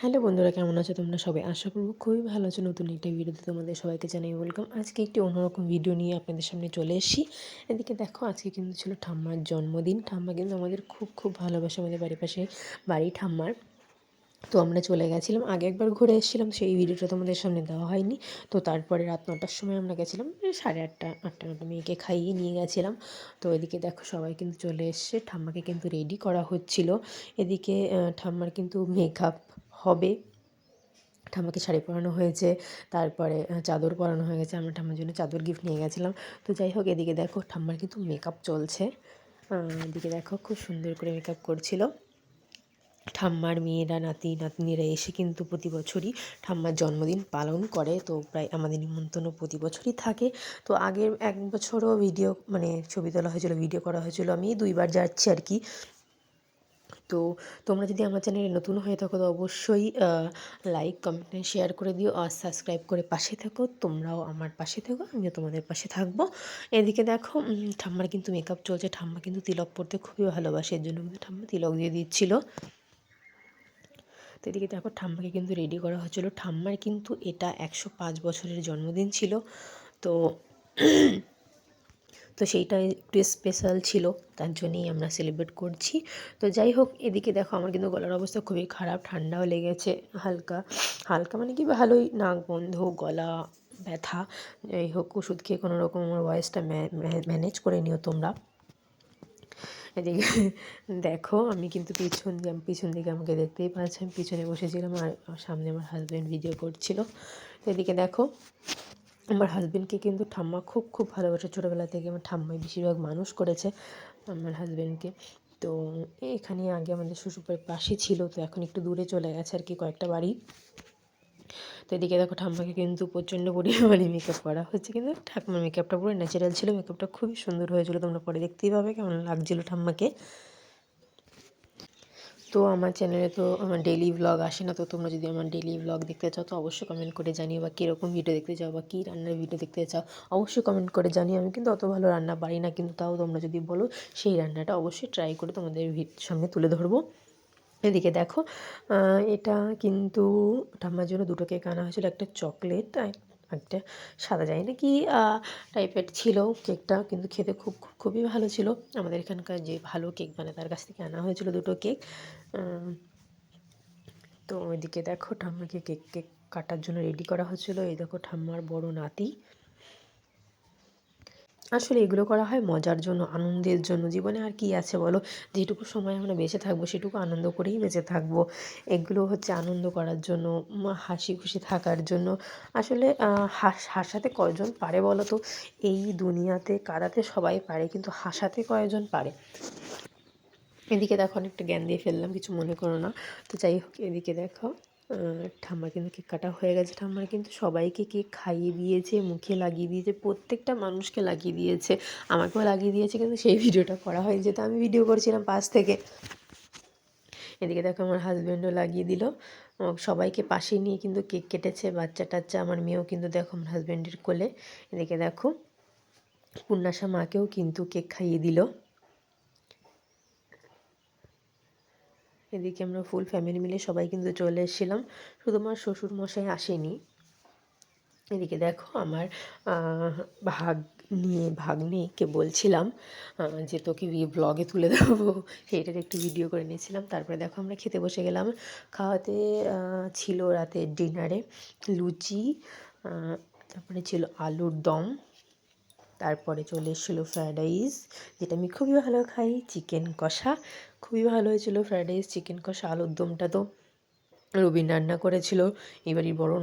Hello বন্ধুরা, কেমন আছো তোমরা সবাই? আশা করব খুবই ভালো আছো। নতুন একটা ভিডিওতে তোমাদের সবাইকে জানাই ওয়েলকাম আজকে একটি অন্যরকম ভিডিও নিয়ে আপনাদের সামনে চলে এসেছি। এদিকে দেখো, আজকে কিন্তু ছিল ঠাম্মার জন্মদিন। ঠাম্মা কিন্তু আমাদের খুব খুব ভালোবাসে আমাদের বাড়ির পাশে বাড়ি ঠাম্মার। তো আমরা চলে গেছিলাম। আগে একবার ঘুরে এসেছিলাম, সেই ভিডিওটা তোমাদের সামনে দেওয়া হয়নি। তো তারপরে রাত নটার সময় আমরা গেছিলাম সাড়ে আটটা আটটা নটা মেয়েকে খাইয়ে নিয়ে গেছিলাম। তো এদিকে দেখো, সবাই কিন্তু চলে এসছে। ঠাম্মাকে কিন্তু রেডি করা হচ্ছিল। এদিকে ঠাম্মার কিন্তু মেকআপ হবে। ঠাম্মাকে শাড়ি পরানো হয়েছে, তারপরে চাদর পরানো হয়ে গেছে। আমরা ঠাম্মার জন্য চাদর গিফট নিয়ে গেছিলাম। তো যাই হোক, এদিকে দেখো, ঠাম্মার কিন্তু মেকআপ চলছে। এদিকে দেখো, খুব সুন্দর করে মেকআপ করছিল। ঠাম্মার মেয়েরা, নাতি, নাতনিরা এসে কিন্তু প্রতি বছরই ঠাম্মার জন্মদিন পালন করে। তো প্রায় আমাদের নিমন্ত্রণ প্রতি বছরই থাকে। তো আগের এক বছরও ভিডিও মানে ছবি তোলা হয়েছিল ভিডিও করা হয়েছিল। আমি দুইবার যাচ্ছি আর কি। তো তোমরা যদি আমার চ্যানেলে নতুন হয়ে থাকো, তো অবশ্যই লাইক কমেন্ট শেয়ার করে দিও আর সাবস্ক্রাইব করে পাশে থাকো। তোমরাও আমার পাশে থাকো, আমিও তোমাদের পাশে থাকব। এদিকে দেখো ঠাম্মার কিন্তু মেকআপ চলছে। ঠাম্মা কিন্তু তিলক পরতে খুবই ভালোবাসে, এর জন্য কিন্তু ঠাম্মা তিলক দিয়ে দিচ্ছিল। তো এদিকে দেখো, ঠাম্মাকে কিন্তু রেডি করা হচ্ছিল। ঠাম্মার কিন্তু এটা একশো পাঁচ বছরের জন্মদিন ছিল। তো তো সেইটা একটু স্পেশাল ছিল, তার জন্যই আমরা সেলিব্রেট করছি। তো যাই হোক, এদিকে দেখো আমার কিন্তু গলার অবস্থা খুবই খারাপ, ঠান্ডাও লেগেছে হালকা। হালকা মানে কি ভালোই, নাক বন্ধ, গলা ব্যথা। যাই হোক, ওষুধ খেয়ে কোনো রকম আমার ভয়েসটা ম্যানেজ করে নিও তোমরা। এদিকে দেখো, আমি কিন্তু পিছন পিছন দিকে আমাকে দেখতেই পাচ্ছি আমি পিছনে বসেছিলাম আর সামনে আমার হাজব্যান্ড ভিডিও করছিল। এদিকে দেখো আমার হাজব্যান্ডকে কিন্তু ঠাম্মা খুব খুব ভালোবাসে। ছোটোবেলা থেকে আমার ঠাম্মাই বেশিরভাগ মানুষ করেছে আমার হাজব্যান্ডকে তো এখানে আগে আমাদের শ্বশুরবাড়ির পাশে ছিল, তো এখন একটু দূরে চলে গেছে আর কি, কয়েকটা বাড়ি। তো এদিকে দেখো ঠাম্মাকে কিন্তু প্রচণ্ড পরিমাণে মেকআপ করা হচ্ছে। কিন্তু ঠাকুমার মেকআপটা পুরো ন্যাচারাল ছিল মেকআপটা খুবই সুন্দর হয়েছিল। তোমরা পরে দেখতেই পাবে কেমন লাগছিল ঠাম্মাকে। তো আমার চ্যানেলে তো আমার ডেলি ভ্লগ আসে না, তো তোমরা যদি আমার ডেলি ভ্লগ দেখতে চাও, তো অবশ্যই কমেন্ট করে জানিও বা কীরকম ভিডিও দেখতে চাও বা কী রান্নার ভিডিও দেখতে চাও। অবশ্যই কমেন্ট করে জানিও, আমি কিন্তু অত ভালো রান্না পারি না, কিন্তু তাও তোমরা যদি বলো, সেই রান্নাটা অবশ্যই ট্রাই করে তোমাদের সামনে তুলে ধরবো। এদিকে দেখো এটা কিন্তু ঠাম্মার জন্য দুটো কেক আনা হয়েছিল, একটা চকলেট একটা সাদা যায় না কি টাইপের ছিল কেকটা, কিন্তু খেতে খুব খুবই ভালো ছিল। আমাদের এখানকার যে ভালো কেক বানায়, তার কাছ থেকে আনা হয়েছিল দুটো কেক। তো ওইদিকে দেখো ঠাম্মাকে কেক কেক কাটার জন্য রেডি করা হচ্ছিল। এই দেখো ঠাম্মার বড় নাতি। আসলে এগুলো করা হয় মজার জন্য, আনন্দের জন্য। জীবনে আর কি আছে বলো? যেটুকু সময় আমরা বেঁচে থাকব, সেটুকু আনন্দ করেই বেঁচে থাকব। এগুলো হচ্ছে আনন্দ করার জন্য হাসি খুশি থাকার জন্য। আসলে হাস, হাসাতে কয়জন পারে বলো তো? এই দুনিয়াতে কাঁদাতে সবাই পারে, কিন্তু হাসাতে কয়জন পারে? এদিকে দেখো, অনেকটা জ্ঞান দিয়ে ফেললাম, কিছু মনে করো না। তো যাই হোক, এদিকে দেখো। ঠাম্মার কিন্তু কেক কাটা হয়ে গেছে। ঠাম্মার কিন্তু সবাইকে কেক খাইয়ে দিয়েছে, মুখে লাগিয়ে দিয়েছে, প্রত্যেকটা মানুষকে লাগিয়ে দিয়েছে। আমাকেও লাগিয়ে দিয়েছে, কিন্তু সেই ভিডিওটা করা হয়নি। যেহেতু আমি ভিডিও করছিলাম পাশ থেকে। এদিকে দেখো আমার হাজব্যান্ডও লাগিয়ে দিল। সবাইকে পাশে নিয়ে কিন্তু কেক কেটেছে। বাচ্চা টাচ্চা আমার মেয়েও কিন্তু দেখো আমার হাজব্যান্ডের কোলে। এদিকে দেখো, পূর্ণাশা মাকেও কিন্তু কেক খাইয়ে দিল। এদিকে আমরা ফুল ফ্যামিলি মিলে সবাই কিন্তু চলে এসেছিলাম। শুধু আমার শ্বশুর মশাই আসেনি। এদিকে দেখো আমার ভাগ নিয়ে ভাগ্নিকে বলছিলাম যে তোকে ব্লগে তুলে দেবো। সেইটার একটু ভিডিও করে নিয়েছিলাম। তারপরে দেখো আমরা খেতে বসে গেলাম। খাওয়াতে ছিল রাতের ডিনারে লুচি তারপরে ছিল আলুর দম। তারপরে চলে এসেছিল ফ্রায়েড রাইস যেটা আমি খুবই ভালো খাই চিকেন কষা। খুবই ভালো হয়েছিলো ফ্রায়েড রাইস চিকেন কষা, আলুর দমটা তো রবিন রান্না করেছিল, এবারই বড়